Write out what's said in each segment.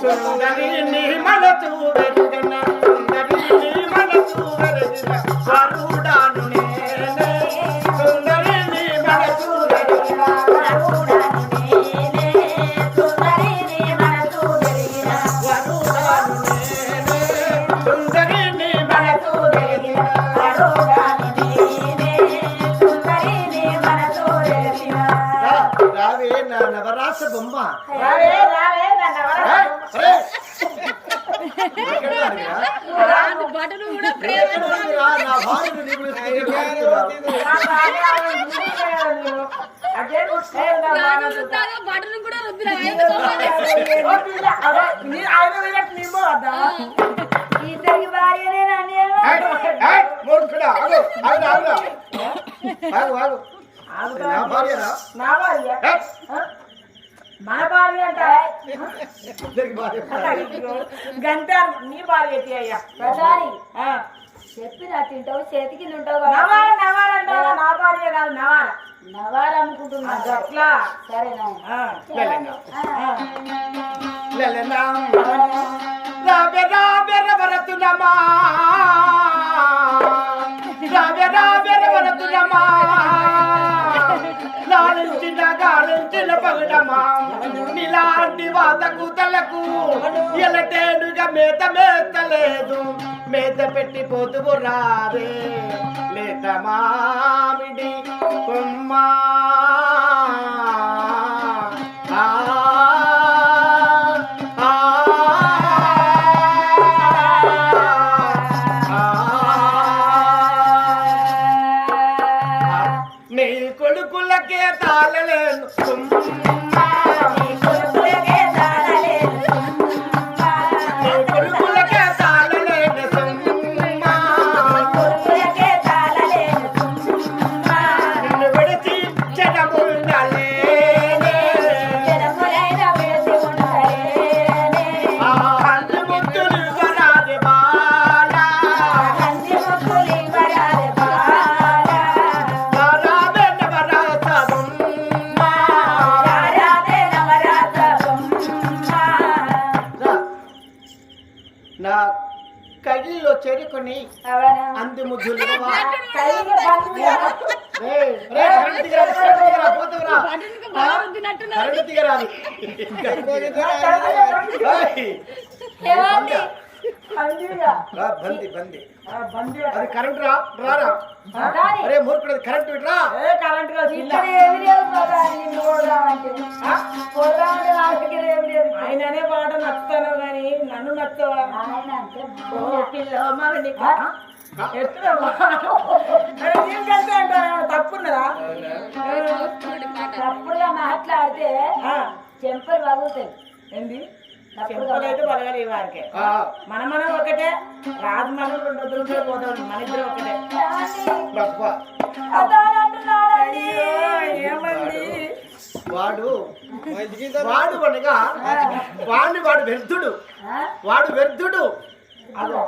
సుందరి నిర్మల చూడరిదన సుందరి నిర్మల చూడరిదన స్వరుడాను నేనే సుందరి నిర్మల చూడరిదన చెప్పి నా భార్య గంట భార్య తింటావు చేతికి ఉంటావు అట్లా సరేనా రాబెరవరతులమా లాలించిన గాలించిన పగడమా ఎలాంటి వాత కూతలకు ఎలటేనుగా మేత మేత లేదు మేత పెట్టి పోతువు రావే. లేత మామిడి కొమ్మా. బంతి ముద్దులు బంది బంది అది కరెంట్ రా రారా. అరే మూర్ఖుడు కరెంట్ రా. కరెంట్ ఆయననే పాట నచ్చుతాను కానీ నన్ను నచ్చవా? తప్పున్నదా మాట్లాడితే చెంపలు మన మనం ఒకటే. ఏమండి? వాడు వాడు వాడు వ్యర్థుడు. వాడు వ్యర్థుడు. అదో.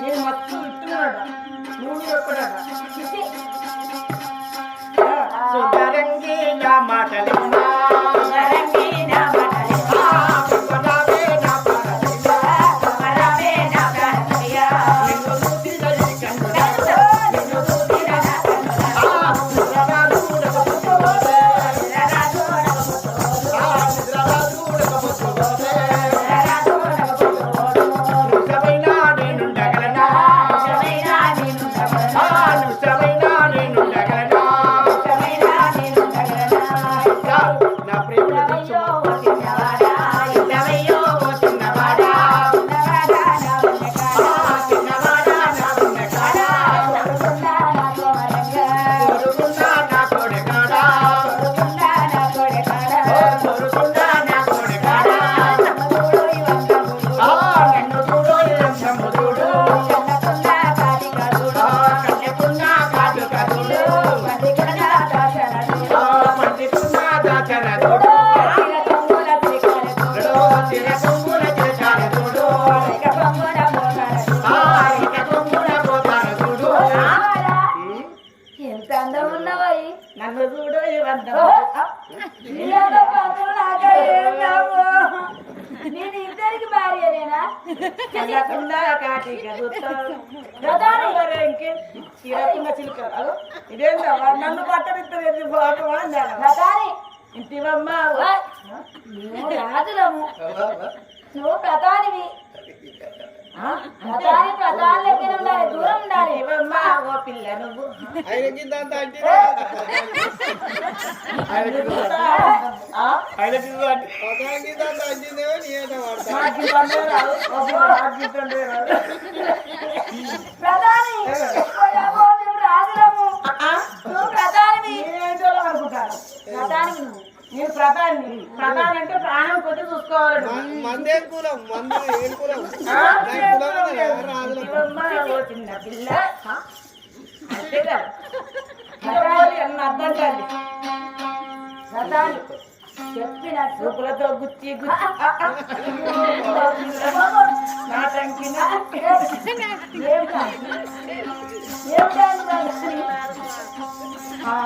నేను మొత్తం ఇట్టున్నాడు. నువ్వు ఒక్కడాడు మాటలు వంద నన్ను చూడు వంద నేను ఇద్దరికి నన్ను పట్టనిద్దరు బాగా ఇంటివమ్మా నువ్వు ప్రధానివి. దూరం ఉండాలి. ఓ పిల్ల నువ్వు. ఆయనకి ఇంత అంటే ఆయనకి ఆ? ఆయనకి పదానికి ఇంత అంటేనేమో నీ ఏట వాడతా నాకు ఈ పండుగ రాదు. ఓ పిల్ల నాకు ఈ పండుగ రాదు. ప్రధాని పోయావో, మేము రాజులము ఆ? నువ్వు ప్రధానివి నేనేంటో అనుకుంటాను ప్రధానివి నువ్వు నేను ప్రధాని. ప్రధాని అంటే ప్రాణం కొద్ది చూసుకోవాలి. మందే కులం మందు ఏం కులం? చిన్న పిల్ల? అంతే కదా. అర్థం కాదు. ప్రధాని చెప్పినట్టు. రూపులతో గుచ్చి గుచ్చి. ఆ,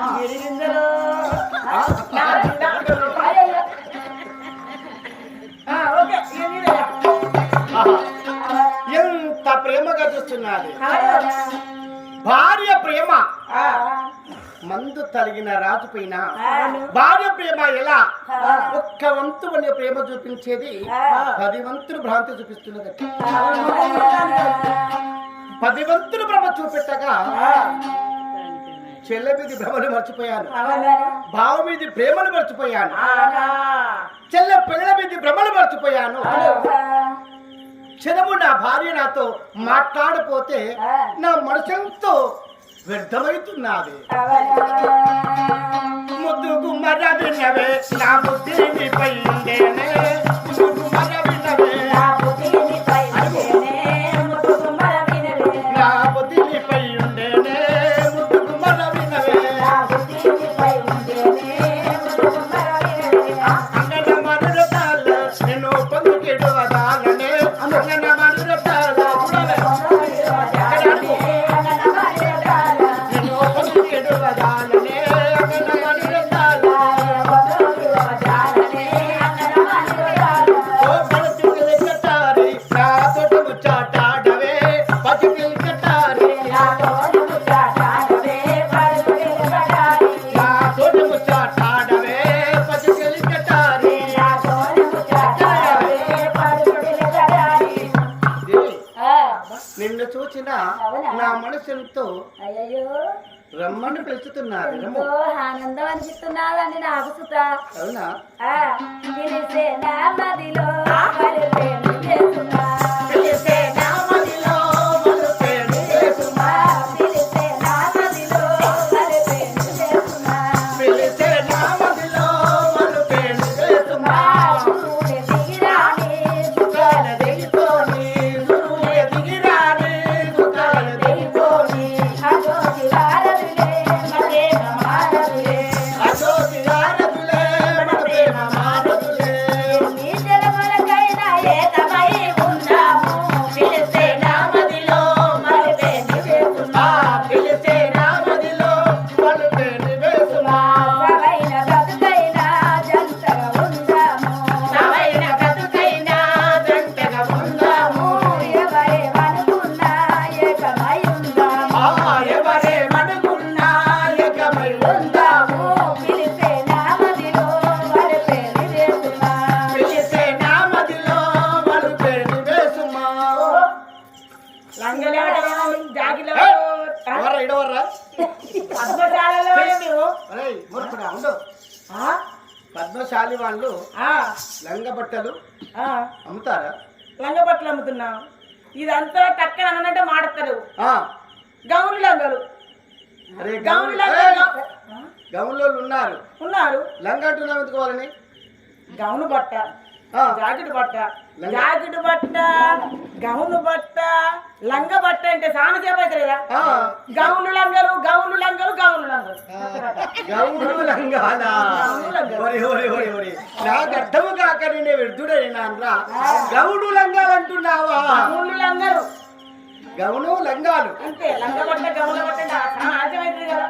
మందు తలిగిన రాజు పైన. భార్య ప్రేమ ఎలా. ఒక్క వంతు అనే ప్రేమ చూపించేది. పది వంతులు భ్రాంతి చూపిస్తున్నది? పది వంతులు భ్రమ చూపెట్టగా చెల్లె మీది భ్రమను మర్చిపోయాను? బావ మీది ప్రేమను మర్చిపోయాను. చెల్లె పిల్లల మీది భ్రమను మర్చిపోయాను? క్షణము నా భార్య నాతో మాట్లాడపోతే. నా మనసెంతో వ్యర్థమవుతున్నది అవునా? ముద్దుకు మర నా బుద్ధి పైండేనే ముద్దుకు మర వినవే నా మనసు ఎంతో అయ్యో రమ్మని పిలుచుతున్నారు ఆనందం అనిపిస్తున్నదండి నాకు సుత. అవునా? బట్టలు? అమ్ముతారా? లంగ బట్టలు అమ్ముతున్నాం. ఇదంతా టక్కన అన్నట్టు మాడతారు గౌన్ లంగలు. గౌన్లో ఉన్నారు. ఉన్నారు. లంగ అంటున్నావు ఎందుకోవాలని గౌను బట్ట. జాకెట్ బట్ట. జాకెట్ బట్ట గౌను బట్ట లంగ బట్ట అంటే చాలా సేపు ఆ, గౌను లంగలు గౌను లంగలు గౌను లంగలు. గౌడు లంగాలా. నాకు అర్థము కాక నేను లంగాలు అంటున్నావా? గౌను లంగలు. గౌను లంగాలు. అంతే లంగ బట్ట గౌన బట్ట అంటే చాలా అర్థమవుతుంది కదా.